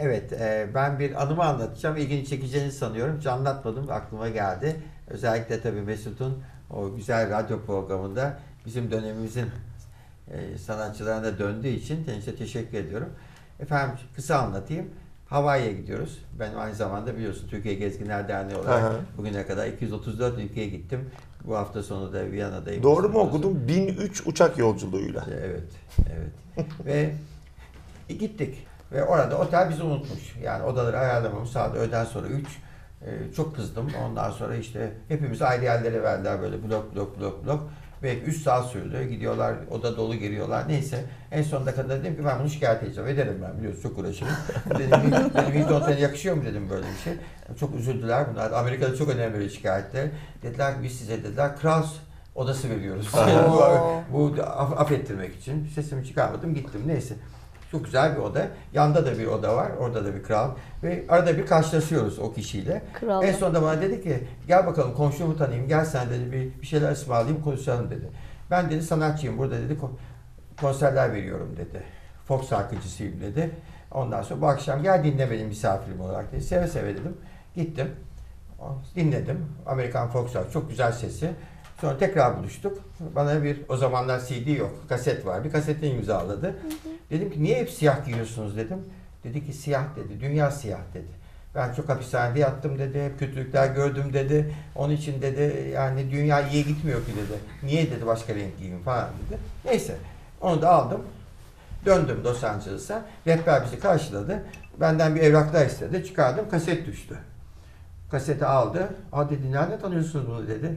Evet, e, ben bir anımı anlatacağım. İlgini çekeceğini sanıyorum. Hiç anlatmadım, aklıma geldi. Özellikle tabii Mesut'un o güzel radyo programında bizim dönemimizin e, sanatçılarına döndüğü için kendisine teşekkür ediyorum. Efendim kısa anlatayım. Hawaii'ye gidiyoruz. Ben aynı zamanda biliyorsun Türkiye Gezginler Derneği olarak Aha. bugüne kadar 234 ülkeye gittim. Bu hafta sonu da Viyana'dayım. Doğru mu okudum? 1003 uçak yolculuğuyla. Evet, evet. Ve gittik. Ve orada otel bizi unutmuş. Yani odaları ayarlamamış. Saat öğleden sonra 3. çok kızdım. Ondan sonra işte hepimiz ayrı yerlere verdiler böyle blok blok blok blok. Ve 3 saat sürdü. Gidiyorlar, oda dolu giriyorlar. Neyse. En sonunda kadar dedim ki ben bunu şikayet edeceğim. Ederim ben biliyorsun çok uğraşırım. dedim, dedim Hilton Otel'e yakışıyor mu dedim böyle bir şey. Çok üzüldüler bunlar. Amerika'da çok önemli böyle şikayetler. Dediler ki biz size dediler Kraus odası veriyoruz. Bu aff- affettirmek için sesimi çıkarmadım gittim neyse. Çok güzel bir oda. Yanda da bir oda var. Orada da bir kral. Ve arada bir karşılaşıyoruz o kişiyle. Kralla. En sonunda bana dedi ki gel bakalım komşumu tanıyayım. Gel sen dedi bir, bir şeyler ısmarlayayım konuşalım dedi. Ben dedi sanatçıyım burada dedi ko- konserler veriyorum dedi. Folk şarkıcısıyım dedi. Ondan sonra bu akşam gel dinle benim misafirim olarak dedi. Seve seve dedim. Gittim. Dinledim. Amerikan folk şarkı. Çok güzel sesi. Sonra tekrar buluştuk. Bana bir o zamanlar CD yok. Kaset var. Bir kaseti imzaladı. Dedim ki niye hep siyah giyiyorsunuz dedim. Dedi ki siyah dedi. Dünya siyah dedi. Ben çok hapishanede yattım dedi. Hep kötülükler gördüm dedi. Onun için dedi yani dünya iyiye gitmiyor ki dedi. Niye dedi başka renk giyeyim falan dedi. Neyse. Onu da aldım. Döndüm Los Angeles'a. Rehber bizi karşıladı. Benden bir evraklar istedi. Çıkardım. Kaset düştü. Kaseti aldı. Aa dedi nerede tanıyorsunuz bunu dedi.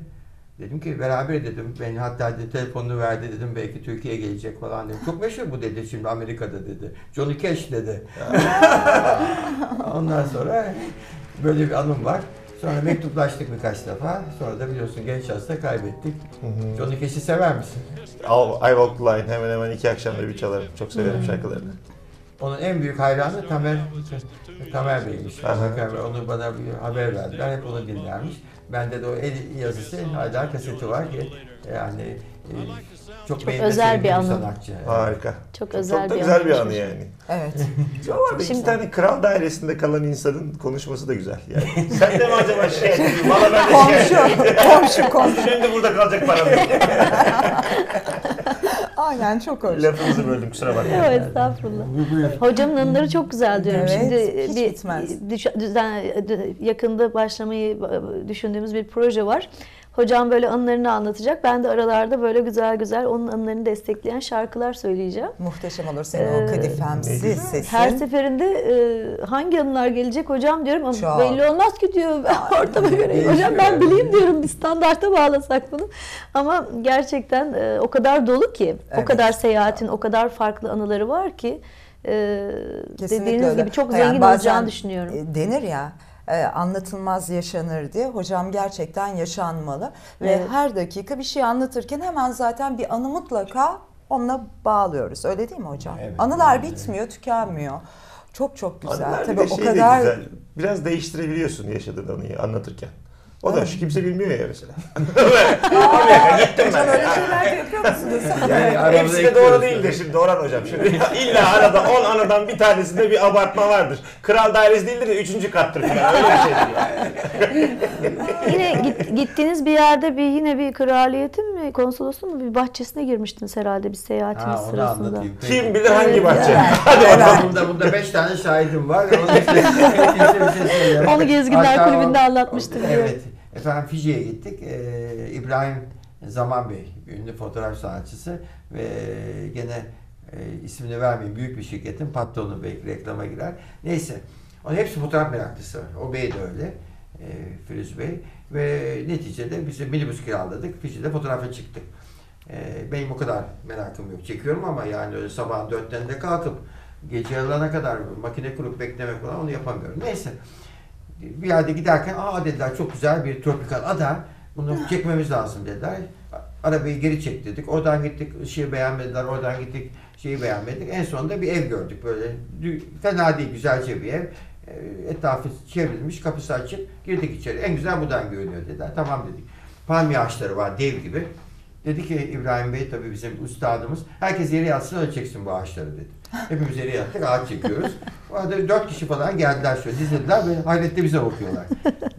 Dedim ki beraber dedim. Ben hatta dedi, telefonunu verdi dedim. Belki Türkiye'ye gelecek falan dedim. Çok meşhur bu dedi şimdi Amerika'da dedi. Johnny Cash dedi. Ondan sonra böyle bir anım var. Sonra mektuplaştık birkaç defa. Sonra da biliyorsun genç yaşta kaybettik. Johnny Cash'i sever misin? I Walk the Line hemen hemen iki akşamda bir çalarım. Çok severim şarkılarını. Onun en büyük hayranı Tamer Tamer Bey'miş. Aha. Onu bana bir haber verdiler. Hep onu dinlermiş. Bende de o el yazısı hala kaseti var ki yani e, çok, beğenme özel bir anı. sanatçı. Harika. Çok özel Çok da bir güzel bir anı. yani. Evet. Orada iki Şimdi- tane kral dairesinde kalan insanın konuşması da güzel yani. Sen de mi acaba ediyorsun? Valla ben de komşu, ediyorum. komşu, komşu. Benim de burada kalacak param yok. Aynen çok hoş. Lafınızı böldüm kusura bakmayın. Yok estağfurullah. Hocamın anıları çok güzel diyorum. Evet, Şimdi hiç bir bitmez. düzen, yakında başlamayı e, düşündüğümüz bir proje var. Hocam böyle anılarını anlatacak. Ben de aralarda böyle güzel güzel onun anılarını destekleyen şarkılar söyleyeceğim. Muhteşem olur senin Ee, o kadifemsi ne sesin. Her seferinde e, hangi anılar gelecek hocam diyorum ama Çok. belli olmaz ki diyor ortama göre. Hocam ben yani. bileyim diyorum bir standarta bağlasak bunu. Ama gerçekten e, o kadar dolu ki, Evet. o kadar seyahatin, o kadar farklı anıları var ki e, Kesinlikle dediğiniz öyle. gibi çok Yani zengin bazen, olacağını düşünüyorum. e, Denir ya e, anlatılmaz yaşanır diye. Hocam gerçekten yaşanmalı. Ve Evet. her dakika bir şey anlatırken hemen zaten bir anı mutlaka onunla bağlıyoruz. Öyle değil mi hocam? Evet. Anılar Evet. bitmiyor, tükenmiyor. Çok çok güzel. Anılar bir Tabii de o şey kadar de güzel. Biraz değiştirebiliyorsun yaşadığın anıyı anlatırken. O da şu kimse bilmiyor ya mesela. Abi gittim ben. öyle şeyler de yapıyor musunuz? Yani Hepsi de doğru değildir şimdi Orhan hocam. Şimdi illa arada 10 anadan bir tanesinde bir abartma vardır. Kral dairesi değildir de 3. kattır falan. Öyle bir şeydir yani. Yine git- gittiğiniz bir yerde bir yine bir kraliyetin mi, konsolosluğun mu bir bahçesine girmiştiniz herhalde bir seyahatiniz Ha, onu sırasında. anlatayım. Kim bilir hangi Evet, bahçe. evet. Hadi Evet. bakalım. Bunda, bunda beş tane şahidim var. Bir şey söyleyemez. Onu Gezginler Hatta Kulübü'nde anlatmıştı biliyorum. Evet. Efendim Fiji'ye gittik. Ee, İbrahim Zaman Bey, ünlü fotoğraf sanatçısı ve gene e, ismini vermeyeyim büyük bir şirketin patronu belki reklama girer. Neyse. Onun hepsi fotoğraf meraklısı. O bey de öyle. E, Firuz Bey. Ve neticede biz de minibüs kiraladık. Fiji'de fotoğrafa çıktık. E, benim o kadar merakım yok. Çekiyorum ama yani öyle sabahın dörtlerinde kalkıp gece yarılarına kadar makine kurup beklemek falan onu yapamıyorum. Neyse bir yerde giderken aa dediler çok güzel bir tropikal ada. Bunu çekmemiz lazım dediler. Arabayı geri çek dedik. Oradan gittik ışığı beğenmediler. Oradan gittik şeyi beğenmedik. En sonunda bir ev gördük böyle. Fena değil güzelce bir ev. Ee, Etrafı çevrilmiş kapısı açık. Girdik içeri. En güzel buradan görünüyor dediler. Tamam dedik. Palmiye ağaçları var dev gibi. Dedi ki İbrahim Bey tabii bizim üstadımız. Herkes yere yatsın öyle çeksin bu ağaçları dedi. Hepimiz yere yattık ağaç çekiyoruz. Bu arada dört kişi falan geldiler şöyle dizildiler ve hayretle bize bakıyorlar.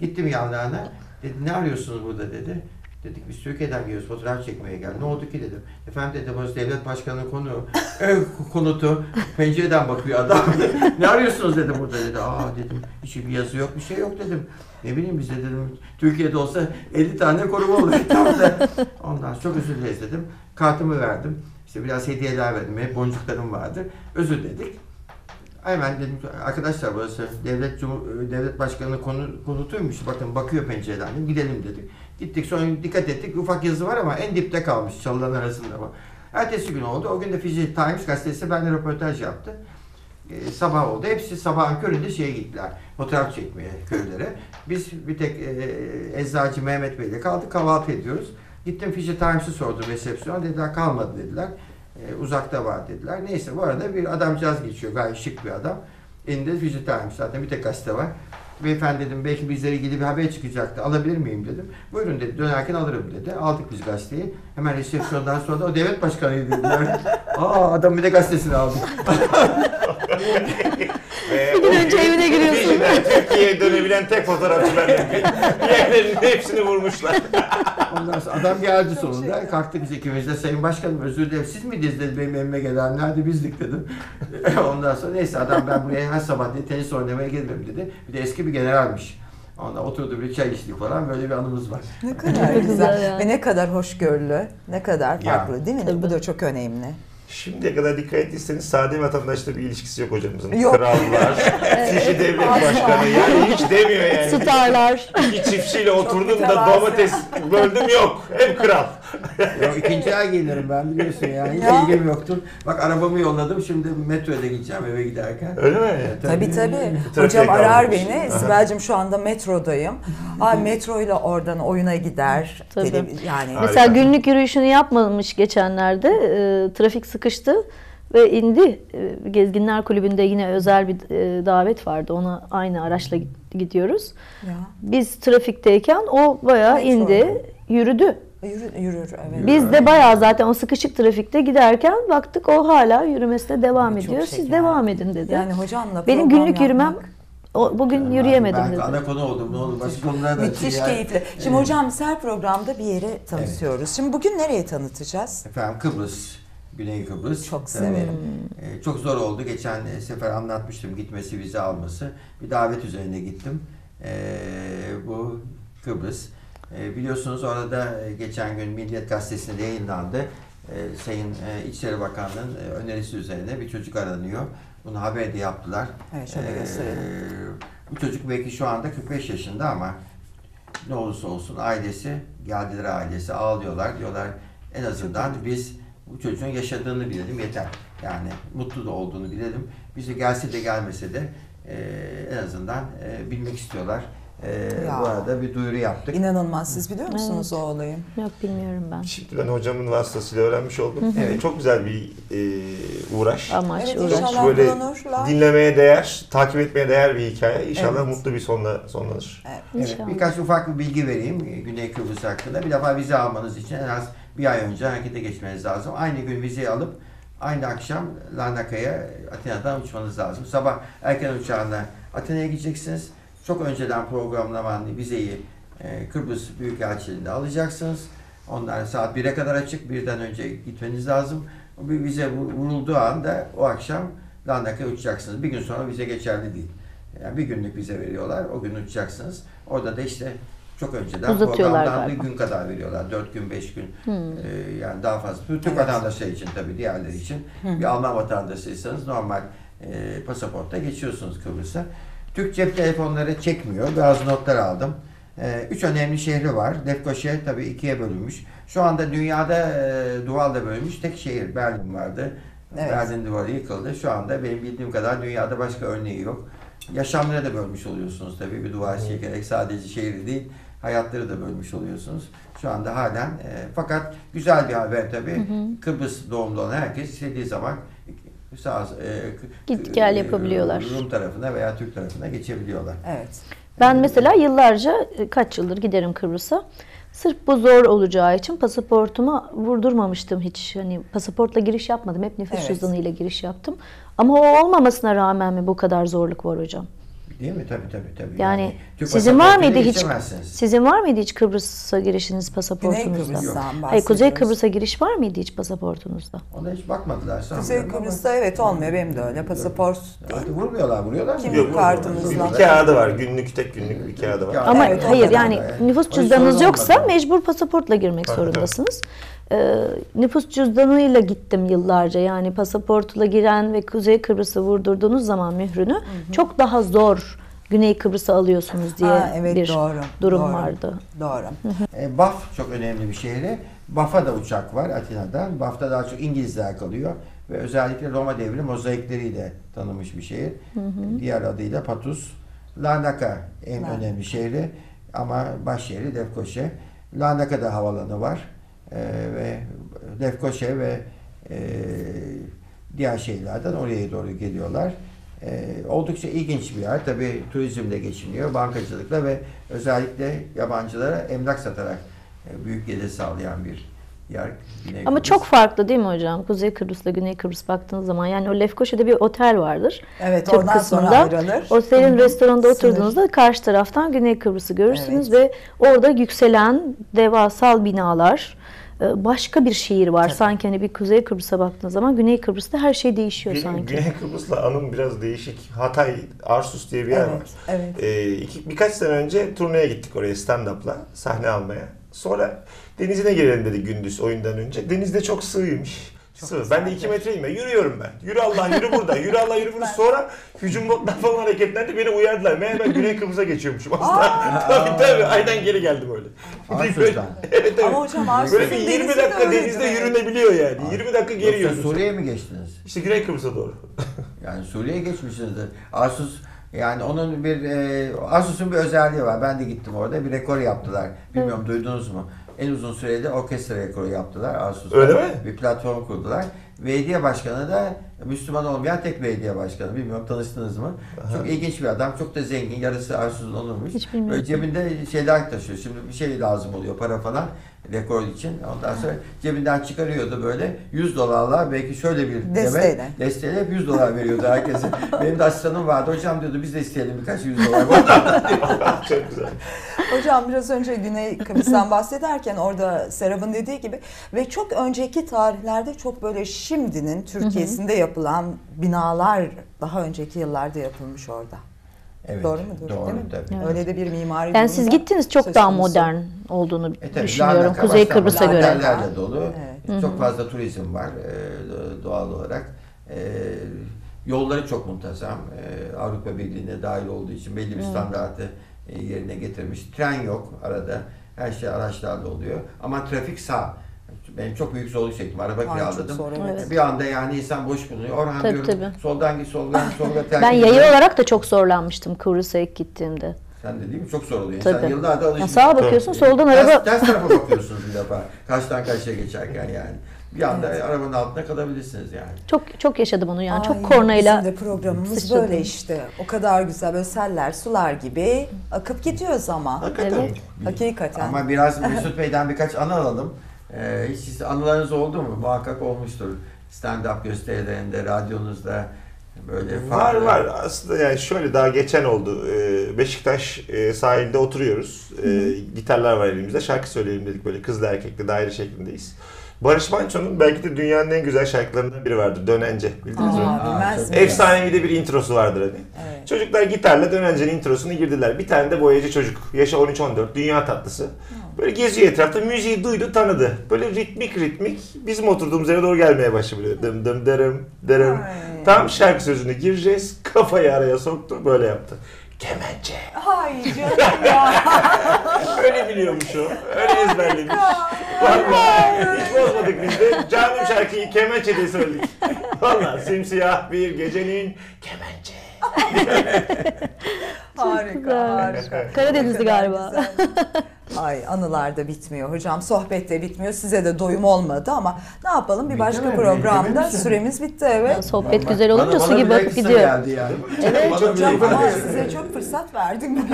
Gittim yanlarına. Dedi ne arıyorsunuz burada dedi. Dedik biz Türkiye'den geliyoruz fotoğraf çekmeye geldik. Ne oldu ki dedim. Efendim dedi burası devlet başkanının konuğu. Ev konutu. Pencereden bakıyor adam. ne arıyorsunuz dedim burada dedi. Aa dedim hiçbir yazı yok bir şey yok dedim. Ne bileyim bize dedim Türkiye'de olsa 50 tane koruma olur etrafta. Ondan sonra çok özür dileriz dedim. Kartımı verdim. İşte biraz hediyeler verdim. Hep boncuklarım vardı. Özür dedik. Hemen dedim arkadaşlar burası devlet devlet başkanının konu, konutuymuş. Bakın bakıyor pencereden. Gidelim dedik. Gittik sonra dikkat ettik. Ufak yazı var ama en dipte kalmış çalıların arasında. var. Ertesi gün oldu. O gün de Fiji Times gazetesi benimle röportaj yaptı. Ee, sabah oldu. Hepsi sabahın köründe şeye gittiler. Fotoğraf çekmeye köylere. Biz bir tek e, eczacı Mehmet Bey'le kaldık. Kahvaltı ediyoruz. Gittim Fiji Times'ı sordum resepsiyona. Dediler kalmadı dediler. E, uzakta var dediler. Neyse bu arada bir adamcağız geçiyor. Gayet şık bir adam. Elinde Fiji Times. Zaten bir tek gazete var. Beyefendi dedim belki bizlere ilgili bir haber çıkacaktı. Alabilir miyim dedim. Buyurun dedi. Dönerken alırım dedi. Aldık biz gazeteyi. Hemen resepsiyondan sonra da o devlet başkanıydı dediler. Aa adam bir de gazetesini aldı. Ve Bir gün önce evine giriyorsun. Türkiye'ye dönebilen tek fotoğrafçı benim. Diğerlerinin hepsini vurmuşlar. Ondan sonra adam geldi sonunda. Kalktık biz ikimiz de Sayın Başkanım özür dilerim. Siz miydiniz dedi benim evime gelen. Nerede bizdik dedim. Ondan sonra neyse adam ben buraya her sabah dedi, tenis oynamaya gelirim dedi. Bir de eski bir generalmiş. Ondan oturdu bir çay içtik falan böyle bir anımız var. Ne kadar güzel. güzel ya. Ve ne kadar hoşgörülü, ne kadar Ya. farklı değil mi? Tabii. Bu da çok önemli. Şimdiye kadar dikkat ettiyseniz sade vatandaşla bir ilişkisi yok hocamızın. Yok. Krallar, Fiji devlet başkanı yani hiç demiyor yani. Starlar. Bir çiftçiyle oturdum da domates böldüm yok. Hep kral. Ya ikinci ay gelirim ben biliyorsun yani. Hiç Ya. ilgim yoktur. Bak arabamı yolladım. Şimdi metroda gideceğim eve giderken. Öyle mi? Tabii tabii. Trafiğe Hocam arar kalmamış. beni. Sibel'cim şu anda metrodayım. Ay metroyla oradan oyuna gider. Tabii. Tele- yani Harika. Mesela günlük yürüyüşünü yapmamış geçenlerde. E, trafik sıkıştı ve indi. E, Gezginler Kulübü'nde yine özel bir e, davet vardı. Ona aynı araçla gidiyoruz. ya. Biz trafikteyken o bayağı Metro. indi, yürüdü. Yürür, yürür evet. Biz de bayağı zaten o sıkışık trafikte giderken baktık o hala yürümesine devam Çok ediyor. Siz devam edin dedi. Yani hocamla Benim günlük yürümem yapmak o, bugün yürüyemedim ben dedi. ana konu oldum. Ne olur başka konular da Müthiş açayım yani. keyifli. Şimdi hocam biz her programda bir yere tanıtıyoruz. Şimdi bugün nereye tanıtacağız? Efendim Kıbrıs, Güney Kıbrıs. Çok Tabii, severim. e, çok zor oldu. Geçen sefer anlatmıştım gitmesi, vize alması. Bir davet üzerine gittim. E, bu Kıbrıs. E, biliyorsunuz orada e, geçen gün Milliyet Gazetesi'nde yayınlandı. E, Sayın e, İçişleri Bakanlığı'nın e, önerisi üzerine bir çocuk aranıyor. Bunu haber de yaptılar. Evet, şöyle E, bu çocuk belki şu anda 45 yaşında ama ne olursa olsun ailesi, geldiler ailesi ağlıyorlar. Diyorlar en azından biz bu çocuğun yaşadığını bilelim yeter. Yani mutlu da olduğunu bilelim. Bize gelse de gelmese de e, en azından e, bilmek istiyorlar. E, Ya. bu arada bir duyuru yaptık. İnanılmaz. Siz biliyor musunuz o olayı? Yok bilmiyorum ben. Şimdi ben hocamın vasıtasıyla öğrenmiş oldum. Evet. Çok güzel bir e, uğraş. Amaç Evet uğraş. inşallah Böyle bulunurlar. Dinlemeye değer, takip etmeye değer bir hikaye. İnşallah Evet. mutlu bir sonla sonlanır. Evet. Evet, İnşallah. birkaç ufak bir bilgi vereyim e, Güney Kıbrıs hakkında. Bir defa vize almanız için en az bir ay önce harekete geçmeniz lazım. Aynı gün vizeyi alıp aynı akşam Larnaka'ya Atina'dan uçmanız lazım. Sabah erken uçağına Atina'ya gideceksiniz. Çok önceden programlanan vizeyi e, Kıbrıs Büyükelçiliğinde alacaksınız. Onlar saat 1'e kadar açık. Birden önce gitmeniz lazım. Bir vize vu- vurulduğu anda o akşam Larnaka'ya uçacaksınız. Bir gün sonra vize geçerli değil. Yani bir günlük vize veriyorlar. O gün uçacaksınız. Orada da işte çok önceden programdan bir gün kadar veriyorlar. Dört gün, beş gün. Hmm. Ee, yani daha fazla. Türk Evet. vatandaşları için tabii diğerleri için. Bir Alman vatandaşıysanız normal e, pasaportta geçiyorsunuz Kıbrıs'a. Türk cep telefonları çekmiyor. Bazı notlar aldım. E, üç önemli şehri var. Lefkoşa tabii ikiye bölünmüş. Şu anda dünyada e, duvarla bölünmüş tek şehir Berlin vardı. Evet. Berlin duvarı yıkıldı. Şu anda benim bildiğim kadar dünyada başka örneği yok. Yaşamları da bölmüş oluyorsunuz tabii bir duvar çekerek sadece şehri değil hayatları da bölmüş oluyorsunuz. Şu anda halen e, fakat güzel bir haber tabii. Kıbrıs doğumlu olan herkes istediği zaman sağ e, Git gel yapabiliyorlar. Rum tarafına veya Türk tarafına geçebiliyorlar. Evet. Ben mesela yıllarca e, kaç yıldır giderim Kıbrıs'a. Sırf bu zor olacağı için pasaportumu vurdurmamıştım hiç. Hani pasaportla giriş yapmadım. Hep nüfus Evet. cüzdanıyla giriş yaptım. Ama o olmamasına rağmen mi bu kadar zorluk var hocam? Değil mi? Tabii tabii tabii. Yani, Türk sizin var mıydı hiç sizin var mıydı hiç Kıbrıs'a girişiniz pasaportunuzda? Kıbrıs'tan Hayır, Kuzey. Kıbrıs'a giriş var mıydı hiç pasaportunuzda? Ona hiç bakmadılar Kuzey sanmıyorum ama- Kıbrıs'ta evet olmuyor benim de öyle. Pasaport değil. Artık vurmuyorlar, vuruyorlar mı? Kimlik Yok, kartımızla. Bir, kağıdı var. Günlük tek günlük bir kağıdı var. Ama Evet, hayır yani yani. nüfus cüzdanınız yoksa mecbur pasaportla girmek zorundasınız. Ee, nüfus cüzdanıyla gittim yıllarca. Yani pasaportla giren ve Kuzey Kıbrıs'ı vurdurduğunuz zaman mührünü çok daha zor Güney Kıbrıs'ı alıyorsunuz diye Ha, evet, bir doğru, durum doğru. vardı. Doğru. E, Baf çok önemli bir şehri. Baf'a da uçak var Atina'dan. Baf'ta daha çok İngilizler kalıyor. Ve özellikle Roma devri mozaikleriyle tanınmış bir şehir. Diğer adıyla Patus. Larnaca en Ha. önemli şehri ama baş şehri Lefkoşe. Larnaca'da havalanı var. E, ve Lefkoşe ve e, diğer şehirlerden oraya doğru geliyorlar. E, oldukça ilginç bir yer. Tabii turizmle geçiniyor, bankacılıkla ve özellikle yabancılara emlak satarak e, büyük gelir sağlayan bir yer. Güney Ama Kıbrıs. çok farklı değil mi hocam? Kuzey Kıbrıs'la Güney Kıbrıs baktığınız zaman. Yani o Lefkoşa'da bir otel vardır. Evet Türk oradan sonra kısmında. ayrılır. Otelin restoranda Sınır. oturduğunuzda karşı taraftan Güney Kıbrıs'ı görürsünüz Evet. ve orada yükselen devasal binalar, başka bir şehir var. Sanki hani bir Kuzey Kıbrıs'a baktığınız zaman Güney Kıbrıs'ta her şey değişiyor Benim sanki. Güney Kıbrıs'la anım biraz değişik. Hatay, Arsus diye bir yer Evet, var. evet. Ee, iki, birkaç sene önce turneye gittik oraya stand-up'la sahne almaya. Sonra denizine girelim dedi gündüz oyundan önce. Denizde çok sığymış. Sığ. Ben de 2 metreyim ya. Yürüyorum ben. Yürü Allah yürü burada. Yürü Allah yürü burada. Sonra hücum botlar falan hareketlendi. Beni uyardılar. Meğer ben Güney Kıbrıs'a geçiyormuşum aslında. tabii tabii. Aynen geri geldim öyle. Arsus'tan. evet evet. Ama hocam Böyle bir 20 denizi de dakika öyledir. denizde yürünebiliyor yani. 20 dakika geri Yoksa yürüyorsun. Suriye'ye mi geçtiniz? İşte Güney Kıbrıs'a doğru. Yani Suriye'ye geçmişsinizdir. Asus yani onun bir e, Asus'un bir özelliği var. Ben de gittim orada bir rekor yaptılar. Bilmiyorum duydunuz mu? En uzun sürede orkestra rekoru yaptılar Asus'ta. Öyle mi? Bir platform kurdular. Belediye başkanı da Müslüman olmayan tek belediye başkanı. Bilmiyorum tanıştınız mı? Çok ilginç bir adam. Çok da zengin. Yarısı Asus'un onurmuş. Hiç bilmiyorum. Böyle cebinde şeyler taşıyor. Şimdi bir şey lazım oluyor para falan rekor için. Ondan sonra cebinden çıkarıyordu böyle 100 dolarla belki şöyle bir Desteğiyle. demet desteğiyle hep 100 dolar veriyordu herkese. Benim de asistanım vardı. Hocam diyordu biz de isteyelim birkaç 100 dolar. Çok güzel. Hocam biraz önce Güney Kıbrıs'tan bahsederken orada Serap'ın dediği gibi ve çok önceki tarihlerde çok böyle şimdinin Türkiye'sinde yapılan binalar daha önceki yıllarda yapılmış orada. Evet, Doğru mudur? Doğru Değil mi? tabii. Evet. Öyle de bir mimari Yani siz gittiniz çok daha modern olduğunu E tabii, düşünüyorum Kuzey Kıbrıs'a göre. otellerle dolu. Evet. Çok fazla turizm var e, doğal olarak. E, yolları çok muntazam. E, Avrupa Birliği'ne dahil olduğu için belli bir standartı yerine getirmiş. Tren yok arada. Her şey araçlarla oluyor. Ama trafik sağ. Benim çok büyük zorluk çektim. Araba kiraladım. evet. Evet. Bir anda yani insan boş bulunuyor. Orhan Tabii, diyorum tabii. soldan git soldan soldan terk Ben ediyorum. yayı olarak da çok zorlanmıştım Kıbrıs'a ilk gittiğimde. Sen de değil mi? Çok zor oluyor. İnsan Tabii. yıllardır Ya alışmış. sağa bakıyorsun soldan Ters, araba ters tarafa bakıyorsunuz bir defa. Karşıdan karşıya geçerken yani. Bir anda arabanın altına kalabilirsiniz yani. çok çok yaşadım onu yani Ay, çok kornayla Bizim de programımız sıçradım. böyle işte. O kadar güzel böyle seller sular gibi akıp gidiyor zaman. Hakikaten. Evet. Hakikaten. Ama biraz Mesut Bey'den birkaç anı alalım. Ee, hiç siz anılarınız oldu mu? Muhakkak olmuştur. Stand-up gösterilerinde, radyonuzda böyle Var farklı- var aslında yani şöyle daha geçen oldu Ee, Beşiktaş e, sahilde oturuyoruz Ee, gitarlar var elimizde şarkı söyleyelim dedik böyle kızlı erkekli daire şeklindeyiz Barış Manço'nun belki de dünyanın en güzel şarkılarından biri vardır Dönence bildiniz mi? Aa, miyim? Efsanevi de bir introsu vardır hani. Evet. Çocuklar gitarla Dönence'nin introsunu girdiler. Bir tane de boyacı çocuk. Yaşı 13-14. Dünya tatlısı. Böyle geziyor etrafta. Müziği duydu tanıdı. Böyle ritmik ritmik bizim oturduğumuz yere doğru gelmeye başladı. Böyle dım dım derım. Ay. Tam şarkı sözünü gireceğiz. Kafayı araya soktu. Böyle yaptı. Kemençe. Ay canım ya. Öyle biliyormuş o. Öyle ezberlemiş. Vallahi hiç bozmadık biz de. Canım şarkıyı kemençe diye söyledik. Vallahi simsiyah bir gecenin kemençe. harika, harika. Karadenizli galiba. Ay anılar da bitmiyor hocam. Sohbet de bitmiyor. Size de doyum olmadı ama ne yapalım bir başka mi? programda Bitti mi? süremiz bitti evet. Sohbet güzel olunca su gibi akıp gidiyor. geldi yani. Evet Bana hocam ama geldi. size çok fırsat verdim.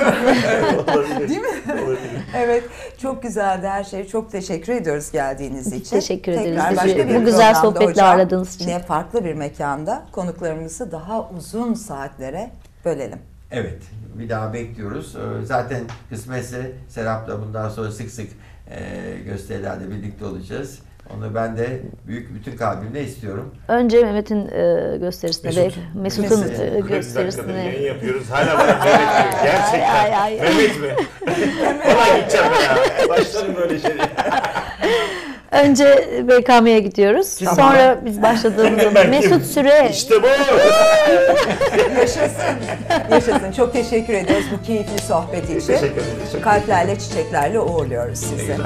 Olabilir. Değil mi? Olabilir. evet çok güzeldi her şey. Çok teşekkür ediyoruz geldiğiniz için. Teşekkür ederiz Tekrar bizi başka bir bu güzel programda sohbetle hocam, ağırladığınız için. Yine farklı bir mekanda konuklarımızı daha uzun saatlere bölelim. Evet, bir daha bekliyoruz. Ee, Zaten kısmetse Serap'la bundan sonra sık sık e, gösterilerde birlikte olacağız. Onu ben de büyük bütün kalbimle istiyorum. Önce Mehmet'in e, gösterisine Mesut. ve Mesut'un Mesut. e, gösterisine. yayın yapıyoruz. Hala Mehmet diyor. Gerçekten. Ay, ay, ay. Mehmet mi? Ona gideceğim ben ya. Başlarım böyle şeylere. Önce BKM'ye gidiyoruz. Tamam. Sonra biz başladığımızda Mesut? Süre. İşte bu. Yaşasın. Yaşasın. Çok teşekkür ediyoruz bu keyifli sohbet için. Teşekkür ederiz. Kalplerle, çiçeklerle uğurluyoruz Ne sizi. güzel.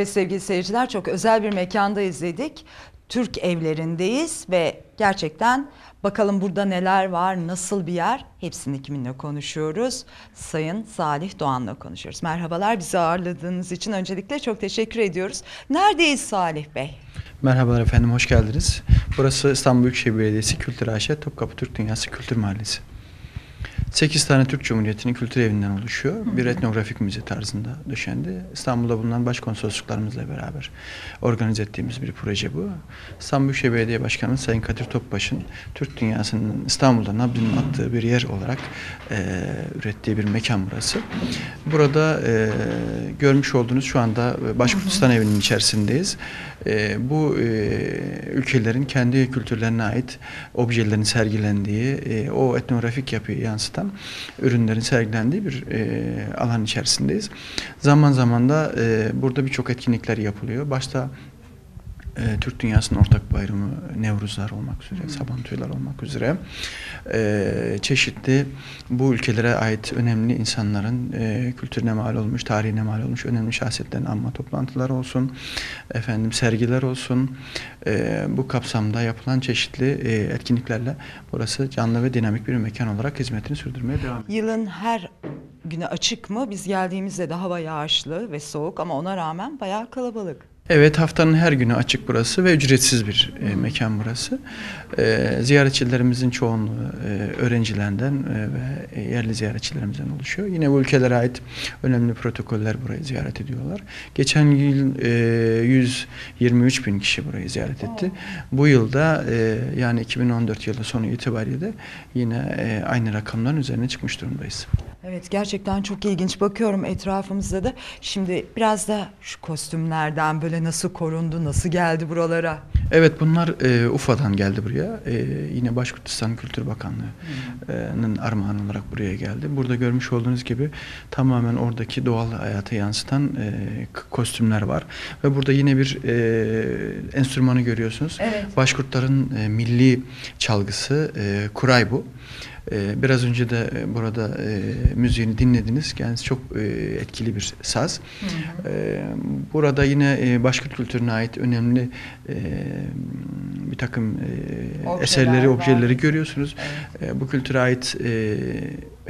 Evet sevgili seyirciler çok özel bir mekanda izledik. Türk evlerindeyiz ve gerçekten bakalım burada neler var, nasıl bir yer hepsini kiminle konuşuyoruz. Sayın Salih Doğan'la konuşuyoruz. Merhabalar bizi ağırladığınız için öncelikle çok teşekkür ediyoruz. Neredeyiz Salih Bey? Merhabalar efendim, hoş geldiniz. Burası İstanbul Büyükşehir Belediyesi Kültür AŞ Topkapı Türk Dünyası Kültür Mahallesi. 8 tane Türk Cumhuriyeti'nin kültür evinden oluşuyor. Bir etnografik müze tarzında döşendi. İstanbul'da bulunan başkonsolosluklarımızla beraber organize ettiğimiz bir proje bu. İstanbul Büyükşehir Belediye Başkanı Sayın Kadir Topbaş'ın Türk dünyasının İstanbul'da nabzının attığı bir yer olarak e, ürettiği bir mekan burası. Burada e, görmüş olduğunuz şu anda Başkurtistan Evi'nin içerisindeyiz. E, bu e, ülkelerin kendi kültürlerine ait objelerin sergilendiği, e, o etnografik yapıyı yansıtan ürünlerin sergilendiği bir e, alan içerisindeyiz. Zaman zaman da e, burada birçok etkinlikler yapılıyor. Başta e, Türk dünyasının ortak bayramı Nevruzlar olmak üzere, Sabantuyalar olmak üzere e, çeşitli bu ülkelere ait önemli insanların e, kültürüne mal olmuş, tarihine mal olmuş önemli şahsiyetlerin anma toplantıları olsun, efendim sergiler olsun. E, bu kapsamda yapılan çeşitli e, etkinliklerle burası canlı ve dinamik bir mekan olarak hizmetini sürdürmeye devam ediyor. Yılın her güne açık mı? Biz geldiğimizde de hava yağışlı ve soğuk ama ona rağmen bayağı kalabalık. Evet haftanın her günü açık burası ve ücretsiz bir e, mekan burası. E, ziyaretçilerimizin çoğunluğu e, öğrencilerden e, ve yerli ziyaretçilerimizden oluşuyor. Yine bu ülkelere ait önemli protokoller burayı ziyaret ediyorlar. Geçen yıl e, 123 bin kişi burayı ziyaret etti. Bu yılda e, yani 2014 yılı sonu itibariyle yine e, aynı rakamların üzerine çıkmış durumdayız. Evet gerçekten çok ilginç bakıyorum etrafımızda da. Şimdi biraz da şu kostümlerden böyle nasıl korundu, nasıl geldi buralara? Evet bunlar e, Ufa'dan geldi buraya. E, yine Başkurtistan Kültür Bakanlığı'nın armağanı olarak buraya geldi. Burada görmüş olduğunuz gibi tamamen oradaki doğal hayata yansıtan e, kostümler var. Ve burada yine bir e, enstrümanı görüyorsunuz. Evet. Başkurtların e, milli çalgısı e, kuray bu. E, biraz önce de e, burada e, müziğini dinlediniz. Kendisi çok e, etkili bir saz. E, burada yine e, Başkurt kültürüne ait önemli e, bir takım e, Objeler eserleri, var. objeleri görüyorsunuz. E, bu kültüre ait e,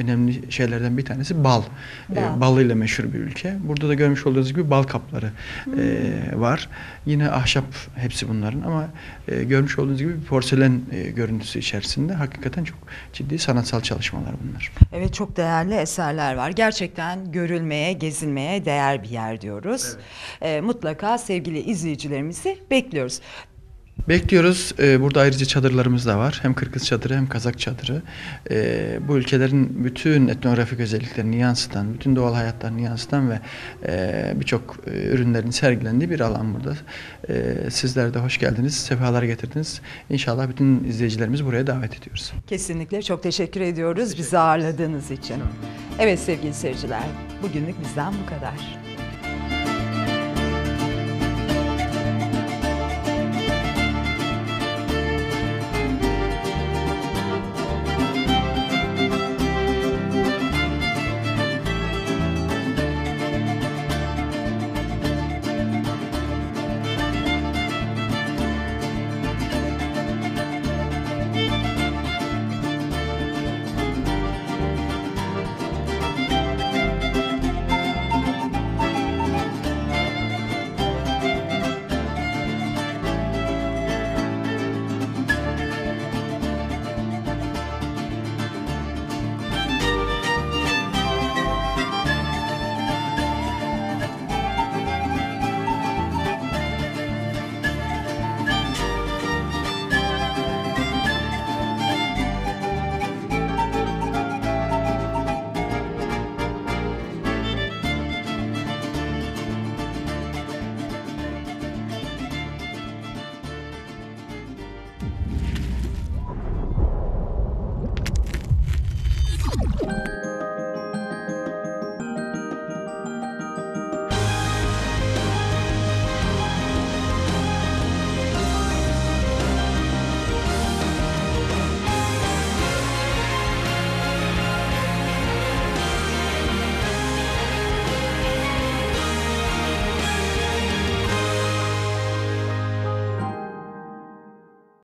önemli şeylerden bir tanesi bal. Bal. E, balıyla meşhur bir ülke. Burada da görmüş olduğunuz gibi bal kapları e, var. Yine ahşap hepsi bunların ama e, görmüş olduğunuz gibi bir porselen e, görüntüsü içerisinde hakikaten çok ciddi sanatsal çalışmalar bunlar. Evet çok değerli eserler var. Gerçekten görülmeye, gezilmeye değer bir yer diyoruz. Ee, mutlaka sevgili izleyicilerimizi bekliyoruz. Bekliyoruz. Ee, burada ayrıca çadırlarımız da var. Hem Kırgız çadırı hem Kazak çadırı. Ee, bu ülkelerin bütün etnografik özelliklerini yansıtan, bütün doğal hayatlarını yansıtan ve e, birçok e, ürünlerin sergilendiği bir alan burada. Ee, sizler de hoş geldiniz, sefalar getirdiniz. İnşallah bütün izleyicilerimizi buraya davet ediyoruz. Kesinlikle çok teşekkür ediyoruz bizi ağırladığınız için. Evet sevgili seyirciler, bugünlük bizden bu kadar.